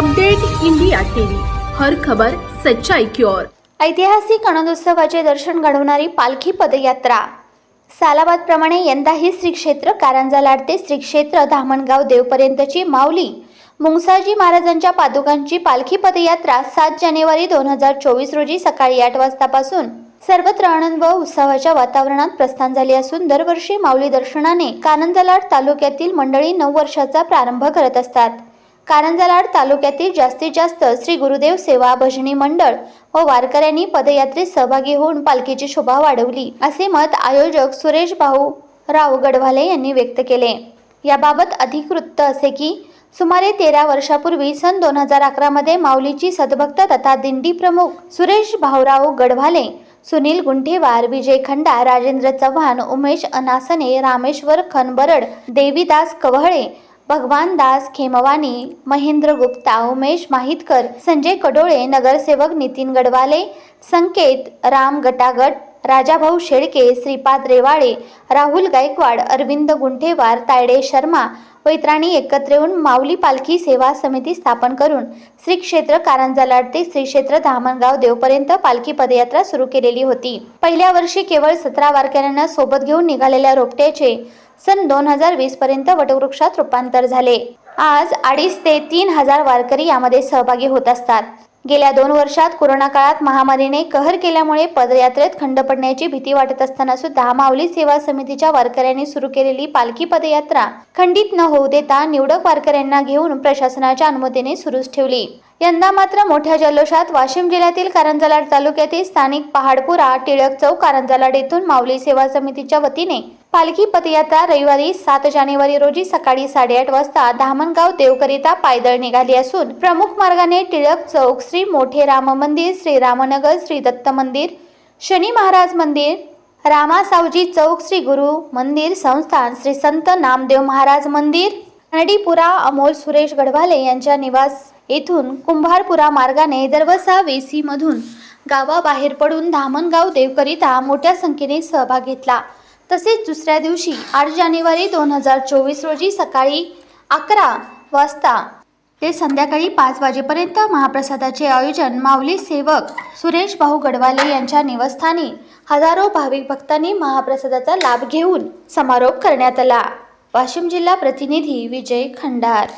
Update India TV. हर खबर सच्चाई की ओर. ऐतिहासिक आनंदोत्सवाचे दर्शन घडवणारी पालखी पदयात्रा. सालाबादप्रमाणे यंदाही श्री क्षेत्र कारंजा लाडते श्री क्षेत्र धामणगाव देवपर्यंतची माऊली. मुंगसाजी महाराजांच्या पादुकांची पालखी पदयात्रा सात जानेवारी दोन हजार चोवीस रोजी सकाळी आठ वाजतापासून. सर्वत्र आनंद व उत्सवाच्या वातावरणात प्रस्थान झाले असून दरवर्षी माऊली दर्शनाने कानंदलाड तालुक्यातील मंडळी नऊ वर्षाचा प्रारंभ करत असतात. कारंजालाड तालुक्यातील जास्तीत जास्त श्री गुरुदेव सेवा भजनी मंडळ व वारकऱ्यांनी पदयात्रेत सहभागी होऊन पालखीची शोभा वाढवली असे मत आयोजक सुरेश भाऊ राव गडवाले यांनी व्यक्त केले. याबाबत अधिक वृत्त असे की सुमारे तेरा वर्षापूर्वी सन दोन हजार अकरामध्ये माऊलीची सद्भक्त तथा दिंडी प्रमुख सुरेश भाऊराव गडवाले सुनील गुंठेवार विजय खंडा राजेंद्र चव्हाण उमेश अनासने रामेश्वर खनबरड देवीदास कव्हळे भगवान दास खेमवानी महेंद्र गुप्ता उमेश माहितकर संजय कडोळे नगरसेवक नितीन गडवाले संकेत राम गटागट राजाभाऊ शेळके श्रीपाद रेवाळे राहुल गायकवाड अरविंद गुंठेवार तायडे शर्मा वैत्राणी एकत्र येऊन माऊली पालखी सेवा समिती स्थापन करून श्री क्षेत्र कारंजा लाड ते श्री क्षेत्र धामणगाव देवपर्यंत पालखी पदयात्रा सुरू केलेली होती. पहिल्या वर्षी केवळ सतरा वारकऱ्यांना सोबत घेऊन निघालेल्या रोपट्याचे सन दोन हजार वीस पर्यंत वटवृक्षात रूपांतर झाले. आज अडीच ते तीन हजार वारकरी यामध्ये सहभागी होत असतात. गेल्या दोन वर्षात कोरोना काळात महामारीने कहर केल्यामुळे पदयात्रेत खंड पडण्याची भीती वाटत असताना सुद्धा माऊली सेवा समितीच्या वारकऱ्यांनी सुरू केलेली पालखी पदयात्रा खंडित न होऊ देता निवडक वारकऱ्यांना घेऊन प्रशासनाच्या अनुमतीने सुरूच ठेवली. यंदा मात्र मोठ्या जल्लोषात वाशिम जिल्ह्यातील कारंजालाड तालुक्यातील स्थानिक पहाडपुरा टिळक चौक कारंजालाड येथून माऊली सेवा समितीच्या वतीने पालखी पदयात्रा रविवारी सात जानेवारी रोजी सकाळी साडेआठ वाजता धामणगाव देवकरिता पायदळ निघाली असून प्रमुख मार्गाने टिळक चौक श्री मोठे राम मंदिर श्री रामनगर श्री दत्त मंदिर शनी महाराज मंदिर रामा सावजी चौक श्री गुरु मंदिर संस्थान श्री संत नामदेव महाराज मंदिर नडीपुरा अमोल सुरेश गढवाले यांच्या निवास येथून कुंभारपुरा मार्गाने दरवसा वेसीमधून गावाबाहेर पडून धामणगाव देवकरिता मोठ्या संख्येने सहभाग घेतला. तसेच दुसऱ्या दिवशी आठ जानेवारी दोन हजार चोवीस रोजी सकाळी अकरा वाजता ते संध्याकाळी पाच वाजेपर्यंत महाप्रसादाचे आयोजन माऊली सेवक सुरेश भाऊ गडवाले यांच्या निवासस्थानी हजारो भाविक भक्तांनी महाप्रसादाचा लाभ घेऊन समारोप करण्यात आला. वाशिम जिल्हा प्रतिनिधी विजय खंडार.